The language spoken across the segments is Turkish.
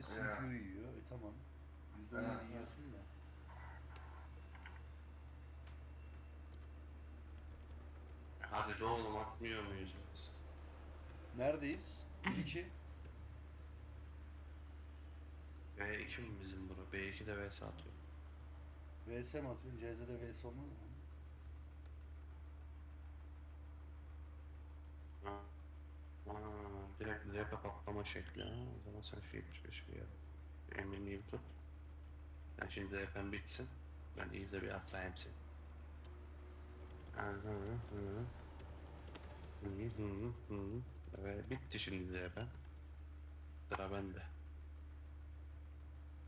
%17 CPU yiyor. E tamam. %17 Evet. yiyorsun da. Hadi de oğlum atmıyor muyuz biz? Neredeyiz? 1-2. B2 mi bizim bura? B2 de VS atıyor. VS mi atıyorsun? CZ'de VS olmaz mı? LP patlama şekli ha. O zaman sen şu 75 bir yap. Eminliği tut. Ben şimdi LP'm bitsin. Ben iyice bir atayım seni. Hı hı hı. Hı hı hı. Evet bitti şimdi LP. Sıra bende.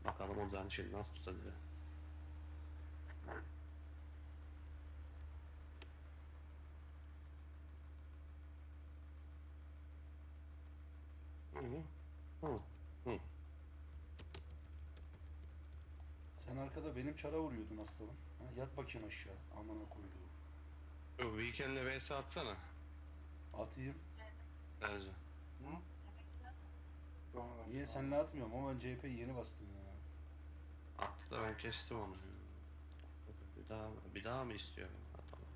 Bakalım Ozan'ı şimdi nasıl tutacak. Hı hı. Hı. Hı. Sen arkada benim çara vuruyordun aslanım. Ha, yat bakayım aşağı. Amına koyduğum. Yo, Weekend'le vs atsana. Atayım. Sonra Niye seninle atmıyorum ama ben CHP'yi yeni bastım ya. Attı da ben kestim onu. Bir daha, bir daha mı istiyorum? Atalım.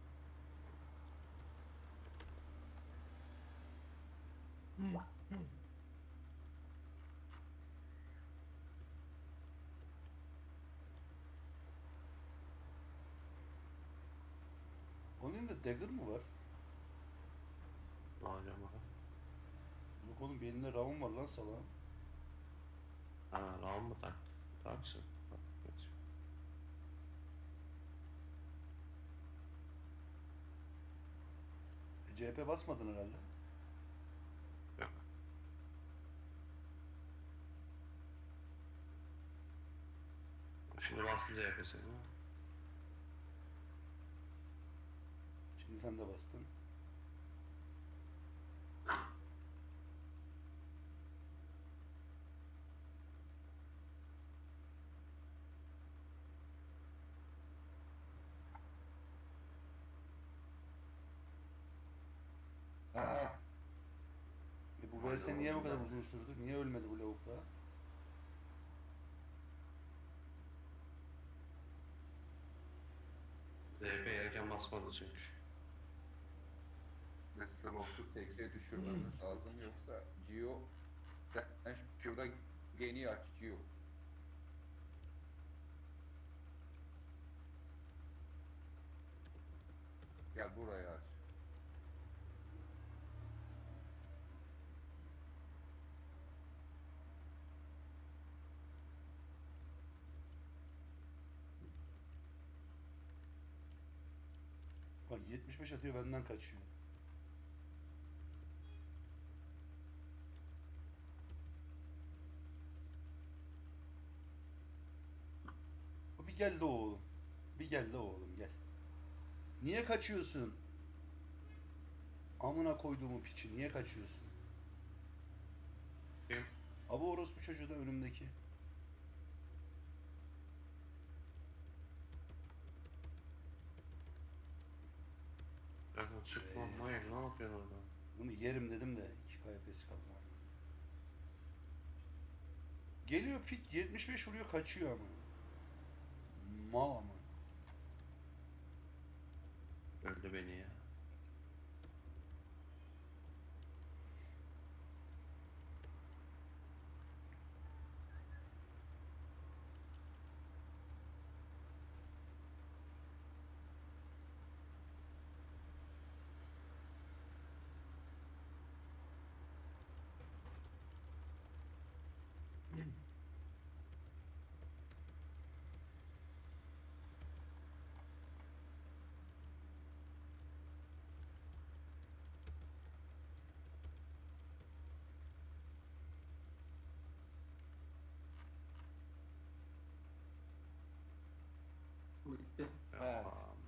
Onun elinde dagger mı var? Alacağım abi? Yok oğlum bir elinde round var lan salağım. Ha, round mı taktı? Taksın. Geç. E, CHP basmadın herhalde. Yok. Şimdi bastı CHP'sini. Şimdi sen de bastın. Ha, E bu VS niye bu kadar uzun sürdü? Niye ölmedi bu lavuk daha? DP erken basmadı çünkü. Ve slotu tekrar düşürmemiz lazım yoksa Gio sen şurada geni aç Gio. Gel buraya aç. Bak 75 atıyor benden kaçıyor. Gel de oğlum. Bir gel de oğlum gel. Niye kaçıyorsun? Amına koyduğumu piçi niye kaçıyorsun? Kim? Abi orospu çocuğu da önümdeki. Erkan çıkma. Hayır ne yapıyorsun orada? Bunu yerim dedim de iki KP'si kaldı. Geliyor pit 75 vuruyor kaçıyor ama. Mal ama. Öldü beni ya. Ya.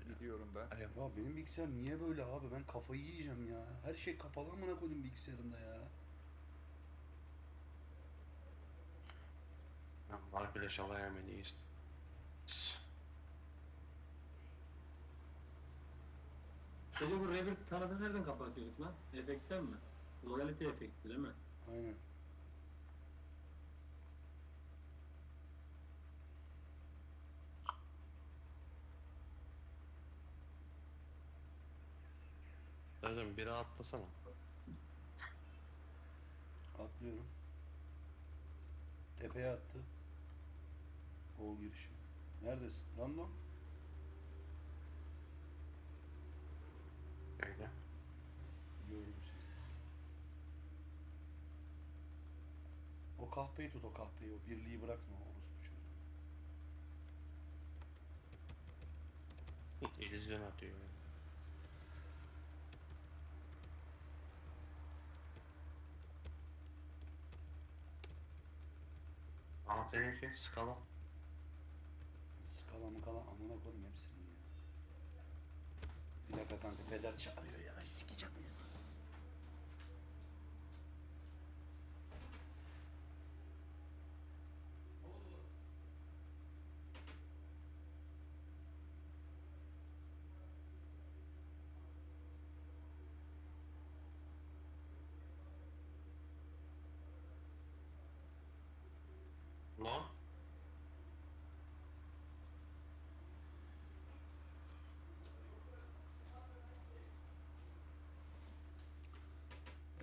gidiyorum ben. Ya benim bilgisayar niye böyle abi? Ben kafayı yiyeceğim ya. Her şey kapalı amına koydum bilgisayarımda ya. Ben var bile şalayamayız. Peki bu Revit tarafı nereden kapatıyorduk lan? Efektten mi? Loyalty efekti değil mi? Aynen. Dayıcım biri atlasana. Atlıyorum. Tepeye attı. Gol girişi. Neredesin? Random. Öyle. Gördüm seni. O kahpeyi tut o kahpeyi. O birliği bırakma orospu çocuğu. İllüzyon atıyor. Şey skala. Skala mı kalan amına koyayım hepsini ya. Bir dakika kanka peder çağırıyor ya. Sikeceğim ya. Lan.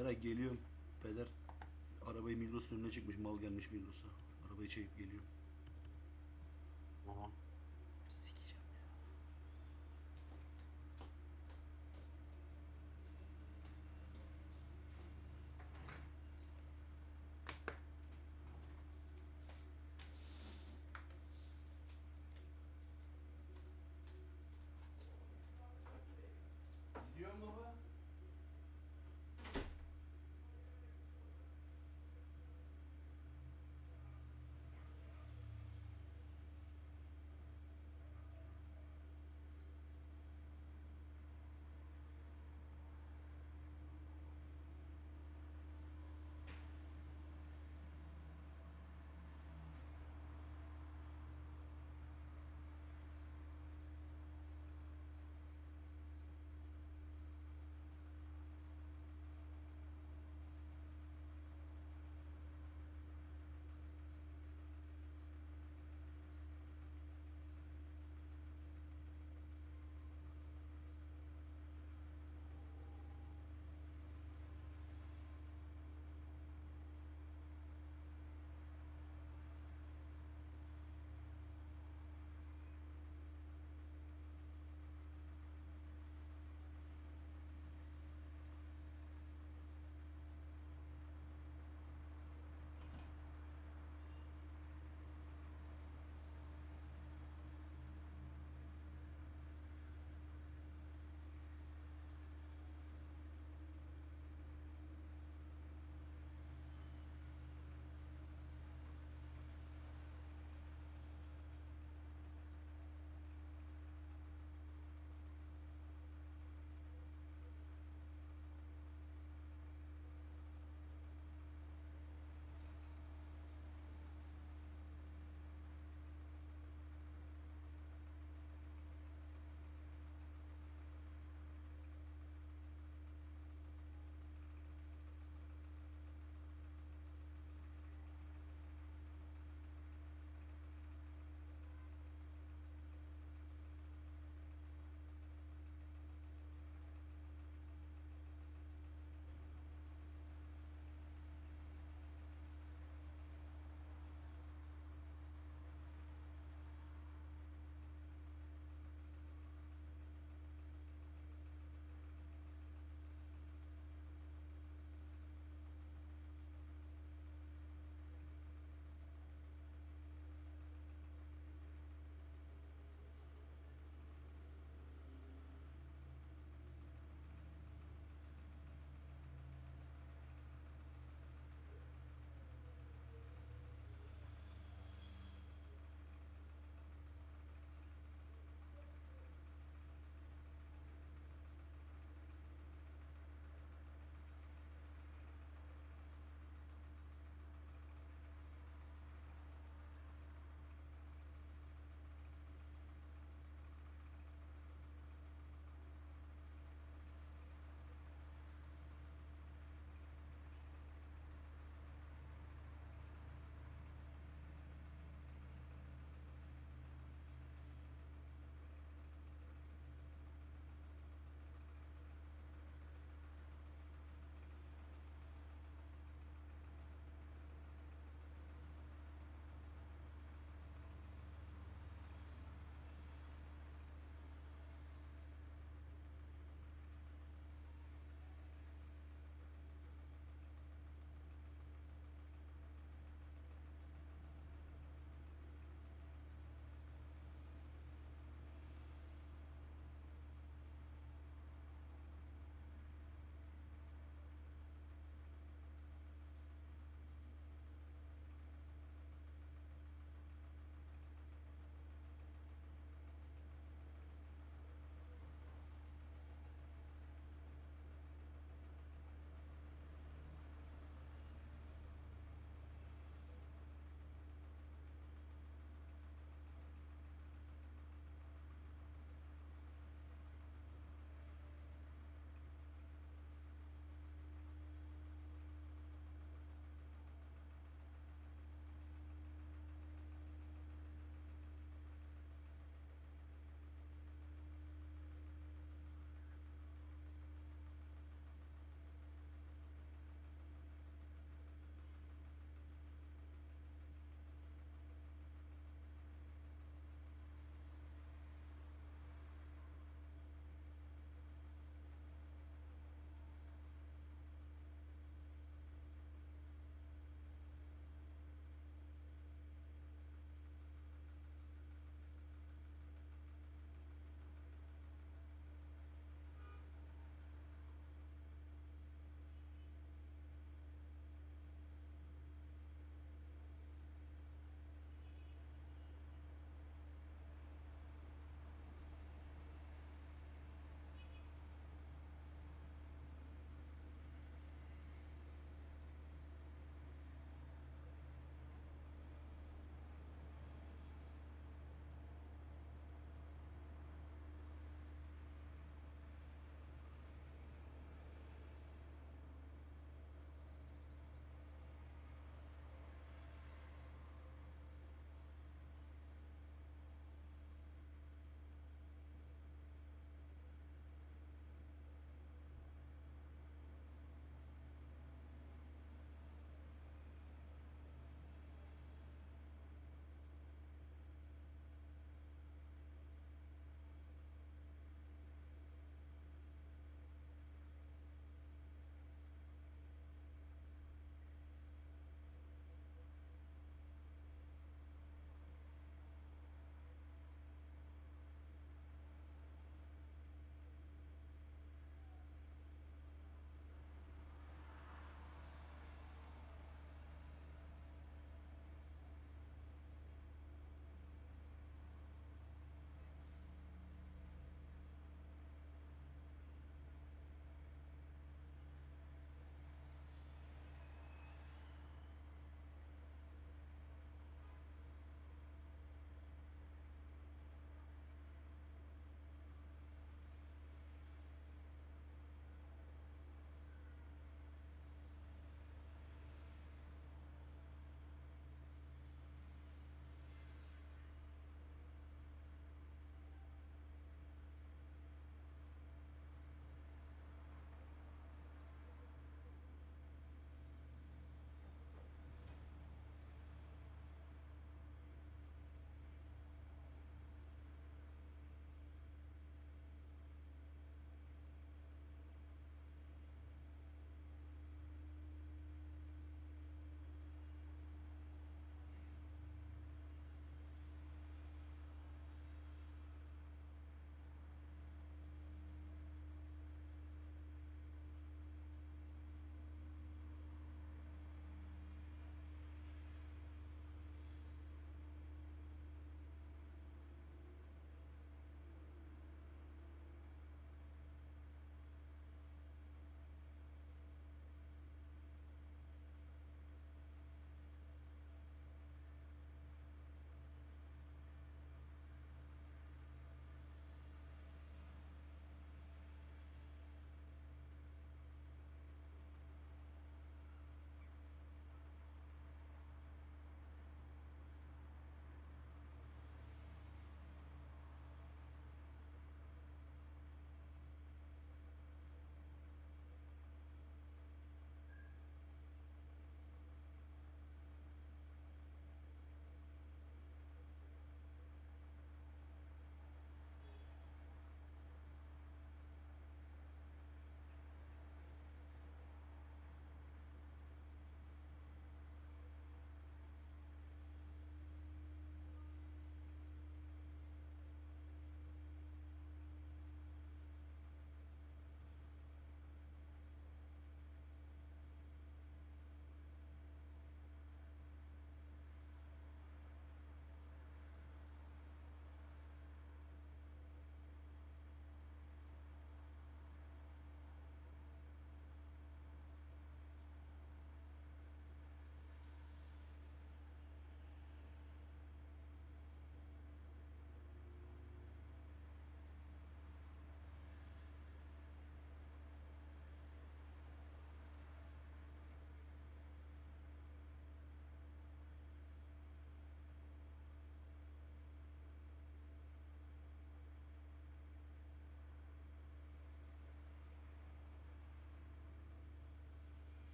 Eray geliyorum. Peder arabayı Migros'un önüne çekmiş. Mal gelmiş Migros'a. Arabayı çekip geliyorum.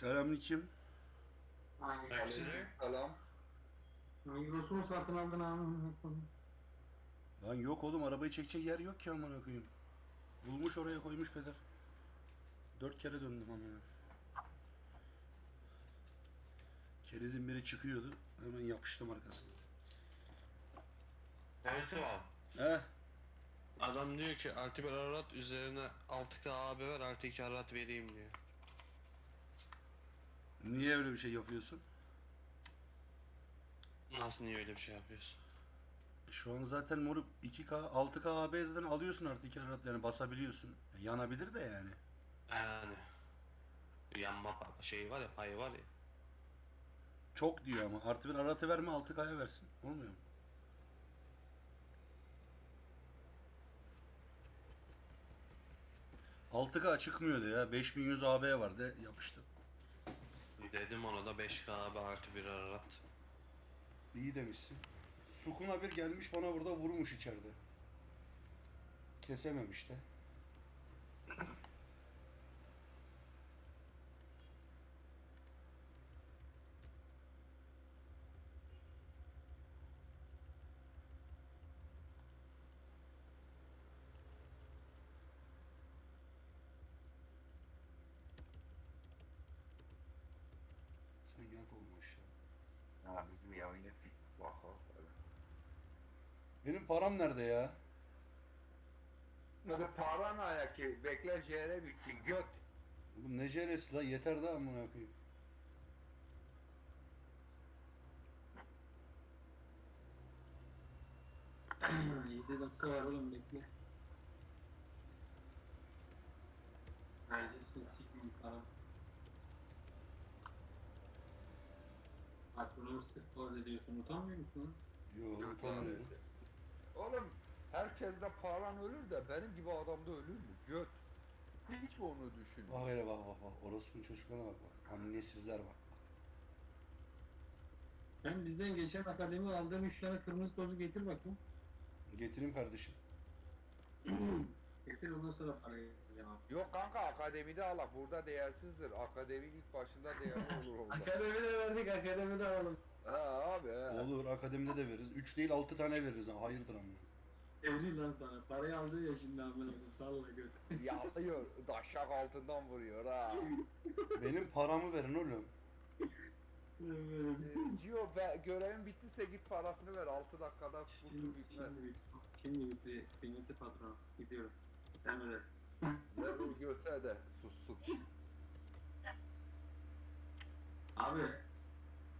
Selamünaleyküm. Aynen. Selam. Migros'u mu satın aldın abi? Lan yok oğlum arabayı çekecek yer yok ki amına koyayım. Bulmuş oraya koymuş peder. Dört kere döndüm amına. Kerizin biri çıkıyordu. Hemen yapıştım arkasına. Evet abi. He? Adam diyor ki artı bir ararat üzerine 6K AB ver artı 2 ararat vereyim diyor. Niye öyle bir şey yapıyorsun? Nasıl niye öyle bir şey yapıyorsun? Şu an zaten moruk 2K 6K ABS'den alıyorsun artık arat yani basabiliyorsun. Yanabilir de yani. Yani. Yanma şeyi var ya payı var ya. Çok diyor ama artı bir aratı verme 6K'ya versin. Olmuyor mu? ...6K çıkmıyordu ya. 5100 AB vardı. Yapıştı. Dedim ona da 5K AB artı bir ararat. İyi demişsin. Sukuna bir gelmiş bana burada vurmuş içeride. Kesememiş de. Aşağı. Ha bizim ya yine fit bak abi. Benim param nerede ya? Ne de paran ayak ki bekle jere bitsin göt. Oğlum ne jelesi la yeter daha amına koyayım. Yedi dakika var oğlum bekle. Neredesin sikmeyeyim falan. Sık boz ediyorsun utanmıyor musun lan? Yo Göt utanmıyorum. maalesef. Oğlum herkes de paran ölür de benim gibi adam da ölür mü? Göt. Hiç onu düşün. Bak hele bak bak bak. Orospu'nun çocuklarına bak bak. Annesizler bak. Ben bizden geçen akademi aldığım 3 tane kırmızı tozu getir bakayım. Getireyim kardeşim. Getir ondan sonra parayı. Yok kanka akademide alak burada değersizdir. Akademi ilk başında değerli olur orada. Akademide verdik akademide alalım. ha abi he. Olur akademide de veririz. 3 değil 6 tane veririz ha. Hayırdır ama. Evli lan sana. Parayı aldığı ya şimdi amına koyayım. Salla göt. Yalıyor. Daşak altından vuruyor ha. Benim paramı verin oğlum. Ee, Gio be, görevin bittiyse git parasını ver 6 dakikada Şimdi, kurtul bitmez. şimdi, şimdi bitti. Kıymetli patron. Gidiyorum. Ver o göte de sussun. Abi.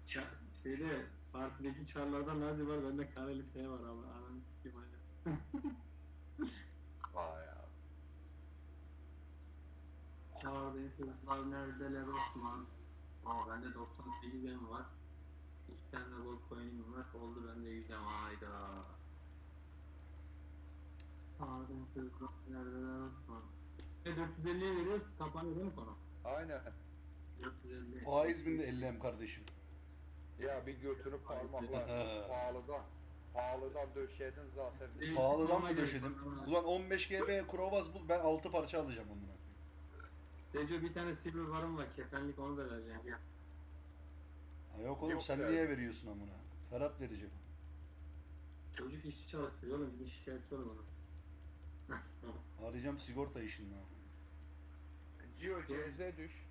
Ça şeyde partideki çarlarda Nazi var bende Kareli S var abi. Ananı sikeyim hala. Vay ya. Çağırdığın kızlar neredeler Osman? Aa bende 98 M var. İki tane de gold coin'im var. Oldu bende 100 M. Hayda. Çağırdığın kızlar neredeler Osman? E 450'ye veriyoruz. Kapanıyor değil mi konu? Aynen. 450. Faiz binde 50 em kardeşim. Ya bir götünü parmakla pahalıdan. Pahalıdan döşedin zaten. Değil. Pahalıdan mı döşedim? Ulan 15 GB Krovaz bul ben 6 parça alacağım ondan. Deco bir tane silver varım var. Kefenlik onu da vereceğim. Ya. Ha yok oğlum Yok sen be. niye veriyorsun amına? Ferhat verecek. Çocuk işçi çalıştırıyor oğlum. Bir şikayetçi olur bana. Arayacağım sigorta işinden. Gio CZ düş.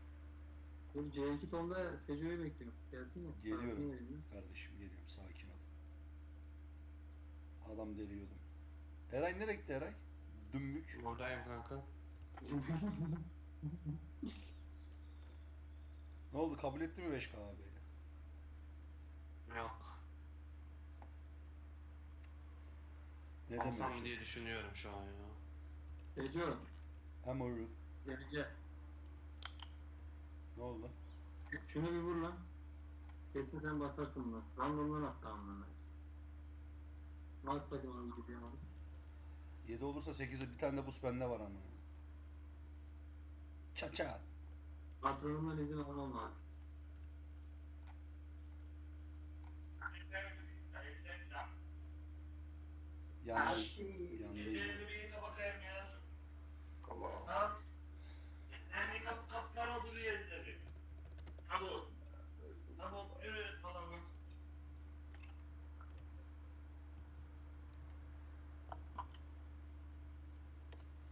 Dur C2 tonda Seco'yu bekliyorum. Gelsin mi? Geliyorum. Kardeşim geliyorum sakin ol. Adam deliyordum. Eray nereye gitti Eray? Dümbük. Buradayım kanka. ya. Ne oldu kabul etti mi 5K abi? Yok. Ne Alsam demek? diye düşünüyorum şu an ya. Seco. Amoruk. Gel gel. Ne oldu? Şunu bir vur lan. Kesin sen basarsın bunu. Randomdan attı amına. Bas bakayım onu gidiyor abi. 7 olursa 8'e bir tane de bus bende var ama. Çat çat. Patronumdan izin almam lazım. Yalnız, yalnız. Tamam. Yani kap kaplar olduğu yerleri. Tamam. Tamam, yürü falan.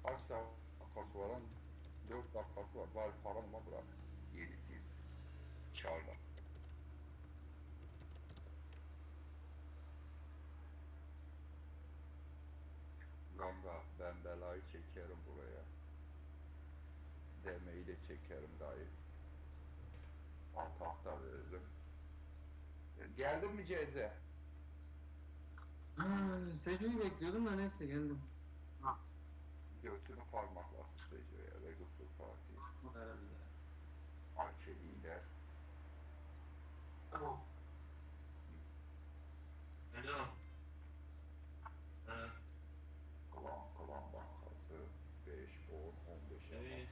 Kaç dakikası var lan? 4 dakikası var. Bari param bırak. 7'siz. Çağırma. çekerim buraya. Demeyi de çekerim dayı. Atakta verdim. E, geldin mi Ceze? Seco'yu bekliyordum da neyse geldim. Ha. Götünü parmaklasın Seco'ya ve Gusur Parti. Akeliler. Tamam. Helal.